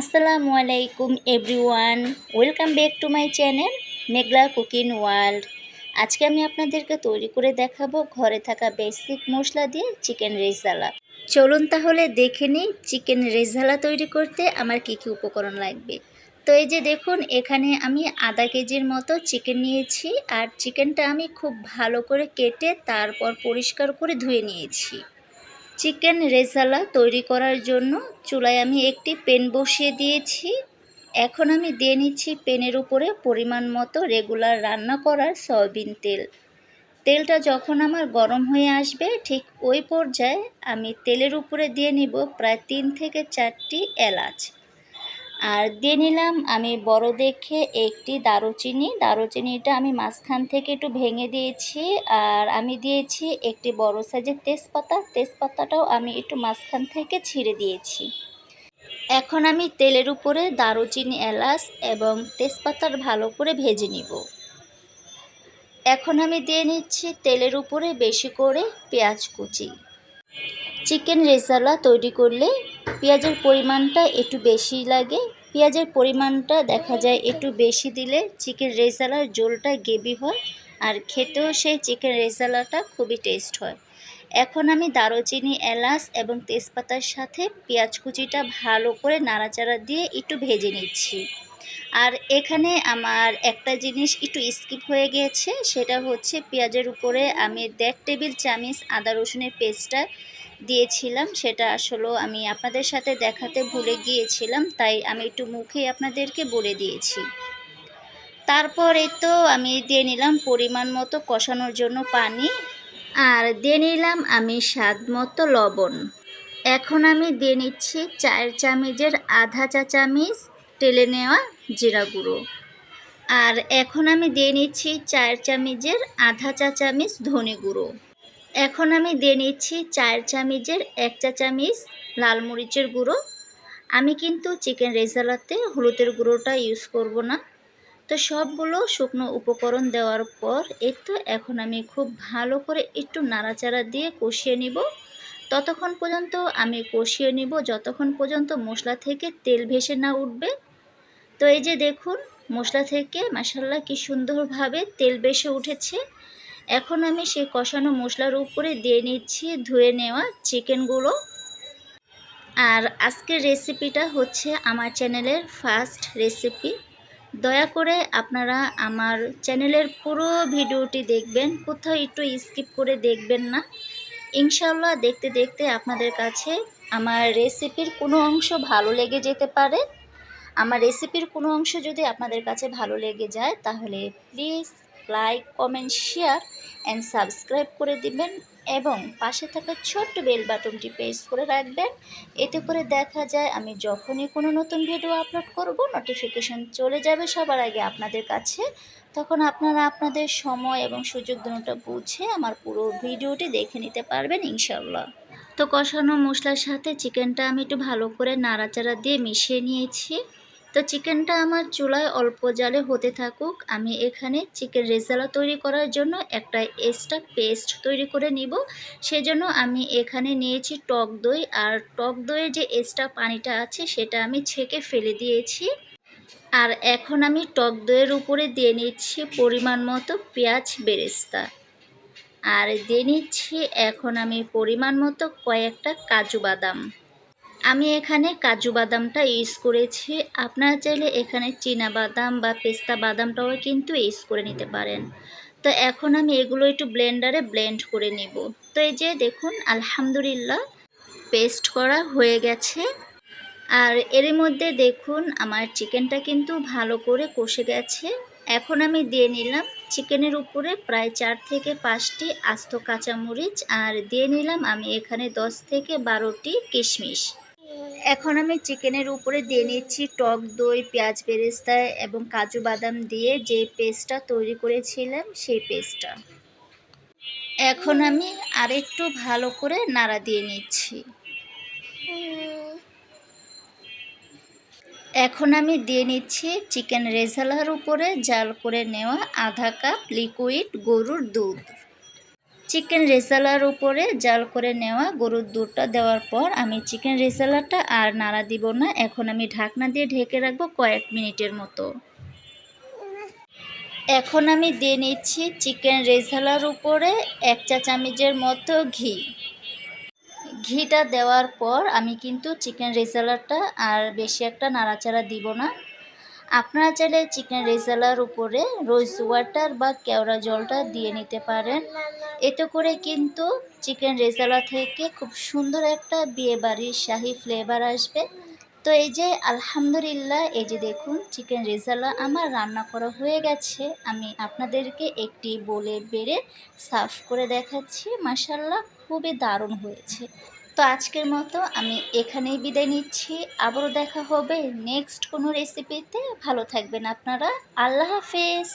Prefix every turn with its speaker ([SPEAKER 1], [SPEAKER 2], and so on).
[SPEAKER 1] আসসালামু আলাইকুম everyone, welcome back to my channel Meghla cooking world. আজকে আমি আপনাদেরকে তৈরি করে দেখাবো ঘরে থাকা বেসিক মশলা দিয়ে চিকেন রেজালা। চলুন তাহলে দেখে নিই চিকেন রেজালা তৈরি করতে আমার কি কি উপকরণ লাগবে। তো এই যে দেখুন, এখানে আমি আধা কেজির মতো চিকেন নিয়েছি আর চিকেনটা আমি খুব ভালো করে কেটে তারপর পরিষ্কার করে ধুয়ে নিয়েছি। চিকেন রেজালা তৈরি করার জন্য চুলায় আমি একটি পেন বসিয়ে দিয়েছি। এখন আমি দিয়ে নিচ্ছি পেনের উপরে পরিমাণ মতো রেগুলার রান্না করার সয়াবিন তেল। তেলটা যখন আমার গরম হয়ে আসবে, ঠিক ওই পর্যায়ে আমি তেলের উপরে দিয়ে নিব প্রায় তিন থেকে চারটি এলাচ। আর দিয়ে নিলাম আমি বড় দেখে একটি দারুচিনি। দারুচিনিটা আমি মাঝখান থেকে একটু ভেঙে দিয়েছি আর আমি দিয়েছি একটি বড় সাইজের তেজপাতা। তেজপাতাটাও আমি একটু মাঝখান থেকে ছিঁড়ে দিয়েছি। এখন আমি তেলের উপরে দারুচিনি এলাচ এবং তেজপাতার ভালো করে ভেজে নিব। এখন আমি দিয়ে নিচ্ছি তেলের উপরে বেশি করে পেঁয়াজ কুচি। চিকেন রেসালা তৈরি করলে পেঁয়াজের পরিমাণটা একটু বেশি লাগে। পেঁয়াজের পরিমাণটা দেখা যায় একটু বেশি দিলে চিকেন রেজালার জোলটা গেবি হয় আর খেতেও সেই চিকেন রেজালাটা খুবই টেস্ট হয়। এখন আমি দারুচিনি, এলাচ এবং তেজপাতার সাথে পেঁয়াজ কুচিটা ভালো করে নাড়াচাড়া দিয়ে একটু ভেজে নিচ্ছি। আর এখানে আমার একটা জিনিস একটু স্কিপ হয়ে গিয়েছে সেটা হচ্ছে পেঁয়াজের উপরে আমি দেড় টেবিল চামিচ আদা রসুনের পেস্টটা দিয়েছিলাম, সেটা আসলে আমি আপনাদের সাথে দেখাতে ভুলে গিয়েছিলাম, তাই আমি একটু মুখেই আপনাদেরকে বলে দিয়েছি। তারপরে তো আমি দিয়ে নিলাম পরিমাণ মতো কষানোর জন্য পানি, আর দিয়ে নিলাম আমি স্বাদ মতো লবণ। এখন আমি দিয়ে নিচ্ছি চায়ের চামিচের আধা চা চামিচ টেলে নেওয়া জিরা গুঁড়ো। আর এখন আমি দিয়ে নিচ্ছি চায়ের চামিচের আধা চা চামিচ ধনে গুঁড়ো। এখন আমি দিয়ে নিচ্ছি চায়ের চামিচের এক চা চামিচ লাল মরিচের গুঁড়ো। আমি কিন্তু চিকেন রেজালাতে হলুদের গুঁড়োটা ইউজ করব না। তো সবগুলো শুকনো উপকরণ দেওয়ার পর এই তো এখন আমি খুব ভালো করে একটু নাড়াচাড়া দিয়ে কষিয়ে নিব। ততক্ষণ পর্যন্ত আমি কষিয়ে নিব, যতক্ষণ পর্যন্ত মশলা থেকে তেল ভেসে না উঠবে। তো এই যে দেখুন, মশলা থেকে মাসাল্লাহ কি সুন্দরভাবে তেল ভেসে উঠেছে। এখন আমি সেই কষানো মশলার উপরে দিয়ে নিচ্ছি, ধুয়ে নেওয়া চিকেনগুলো। আর আজকের রেসিপিটা হচ্ছে আমার চ্যানেলের ফার্স্ট রেসিপি। দয়া করে আপনারা আমার চ্যানেলের পুরো ভিডিওটি দেখবেন, কোথাও একটু স্কিপ করে দেখবেন না। ইনশাল্লাহ দেখতে দেখতে আপনাদের কাছে আমার রেসিপির কোনো অংশ ভালো লেগে যেতে পারে। আমার রেসিপির কোনো অংশ যদি আপনাদের কাছে ভালো লেগে যায়, তাহলে please like, comment, share and subscribe করে দিবেন এবং পাশে থাকা ছোট্ট বেল বাটনটি প্রেস করে রাখবেন। এতে করে দেখা যায় আমি যখনই কোনো নতুন ভিডিও আপলোড করব নোটিফিকেশন চলে যাবে সবার আগে আপনাদের কাছে। তখন আপনারা আপনাদের সময় এবং সুযোগ দুটোটা বুঝে আমার পুরো ভিডিওটি দেখে নিতে পারবেন ইনশাল্লাহ তো কষানো মশলার সাথে চিকেনটা আমি একটু ভালো করে নাড়াচাড়া দিয়ে মিশিয়ে নিয়েছি। তো চিকেনটা আমার চুলায় অল্প জালে হতে থাকুক। আমি এখানে চিকেন রেজালা তৈরি করার জন্য একটা এক্সট্রা পেস্ট তৈরি করে নিব। সেজন্য আমি এখানে নিয়েছি টক দই। আর টক দইয়ের যে এক্সট্রা পানিটা আছে সেটা আমি ছেঁকে ফেলে দিয়েছি। আর এখন আমি টক দইয়ের উপরে দিয়ে নিচ্ছি পরিমাণ মতো পেঁয়াজ বেরেস্তা। আর দিয়ে নিচ্ছি এখন আমি পরিমাণ মতো কয়েকটা কাজু বাদাম। আমি এখানে কাজু বাদামটা ইউজ করেছি। আপনারা চাইলে এখানে চীনা বাদাম বা পেস্তা বাদামটাও কিন্তু ইউজ করে নিতে পারেন। তো এখন আমি এগুলো একটু ব্লেন্ডারে ব্লেন্ড করে নিব। তো এই যে দেখুন, আলহামদুলিল্লাহ পেস্ট করা হয়ে গেছে। আর এর মধ্যে দেখুন, আমার চিকেনটা কিন্তু ভালো করে কষে গেছে। এখন আমি দিয়ে নিলাম চিকেনের উপরে প্রায় চার থেকে পাঁচটি আস্ত কাঁচামরিচ। আর দিয়ে নিলাম আমি এখানে দশ থেকে বারোটি কিশমিশ। এখন আমি চিকেনের উপরে দিয়ে নিচ্ছি টক দই, পেঁয়াজ বেরেস্তা এবং কাজু বাদাম দিয়ে যে পেস্টটা তৈরি করেছিলাম সেই পেস্টটা। এখন আমি আরেকটু ভালো করে নাড়া দিয়ে নিচ্ছি। এখন আমি দিয়ে নিচ্ছি চিকেন রেজালার উপরে, জাল করে নেওয়া আধা কাপ লিকুইড গরুর দুধ। চিকেন রেসালার উপরে জাল করে নেওয়া গরুর দুধটা দেওয়ার পর আমি চিকেন রেসালাটা আর নাড়া দিব না। এখন আমি ঢাকনা দিয়ে ঢেকে রাখব কয়েক মিনিটের মতো। এখন আমি দিয়ে নিচ্ছি চিকেন রেসালার উপরে এক চা চামচের মতো ঘি। ঘিটা দেওয়ার পর আমি কিন্তু চিকেন রেসালাটা আর বেশি একটা নাড়াচাড়া দিব না। আপনারা চাইলে চিকেন রেজালার উপরে রোজ ওয়াটার বা কেওড়া জলটা দিয়ে নিতে পারেন। এতে করে কিন্তু চিকেন রেজালা থেকে খুব সুন্দর একটা বিয়েবাড়ির শাহি ফ্লেভার আসবে। তো এই যে আলহামদুলিল্লাহ, এই যে দেখুন চিকেন রেজালা আমার রান্না করা হয়ে গেছে। আমি আপনাদেরকে একটি বলে বেড়ে সার্ভ করে দেখাচ্ছি। মাসাল্লাহ খুবই দারুণ হয়েছে। তো আজকের মতো আমি এখানেই বিদায় নিচ্ছি। আবারও দেখা হবে নেক্সট কোনো রেসিপিতে ভালো থাকবেন আপনারা। আল্লাহ হাফেজ।